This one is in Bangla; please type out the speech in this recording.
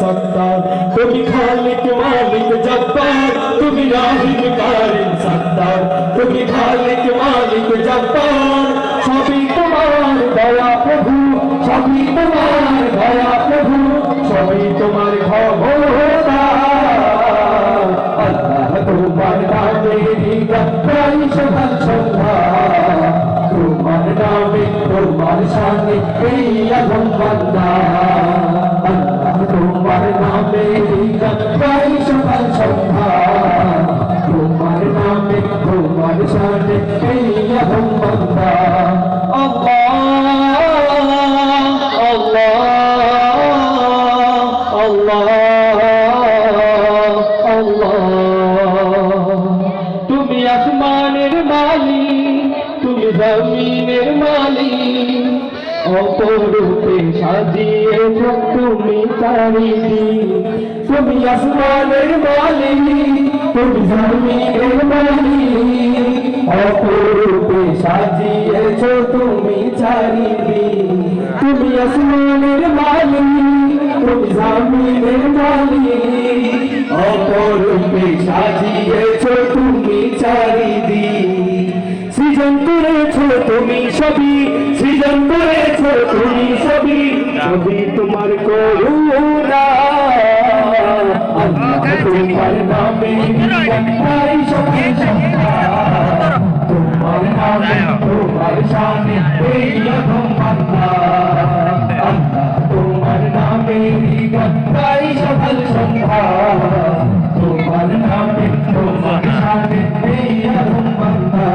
সত্তার তুমি খালিক মালিক জব্বার, তুমি রাহিম কারিম সত্তার তুমি খালিক মালিক জব্বার, সবই তোমার দয়া প্রভু, সবই তোমার দয়া প্রভু, সবই তোমার ক্ষমতা। আল্লাহ তোমার নামে তোমার সামনে এই আগুন বান্দা। আগুন বান্দা আল্লাহ আল্লাহ আল্লাহ আল্লাহ তুমি আসমানের মালিক তুমি জমিনের মালিক অপরূপে সাজিয়েছ তুমি চারিদিক তুমি আসমানের মালিক, তুমি জমিনের মালিক। অপরূপে সাজিয়েছ তুমি চারিদিক। তুমি আসমানের মালিক তুমি জমিনের মালিক। অপরূপে সাজিয়েছ তুমি চারিদিক। সৃজন করেছ তুমি সবই সৃজন করেছ তুমি সবই সবই তোমার করুণা। তোমার নামে সবই নামে সামনে এই রকম আল্লাহ তোমার নামে গাই সকাল সন্ধ্যা। তোমার নামে তোমার সামনে এই রকম বাংলা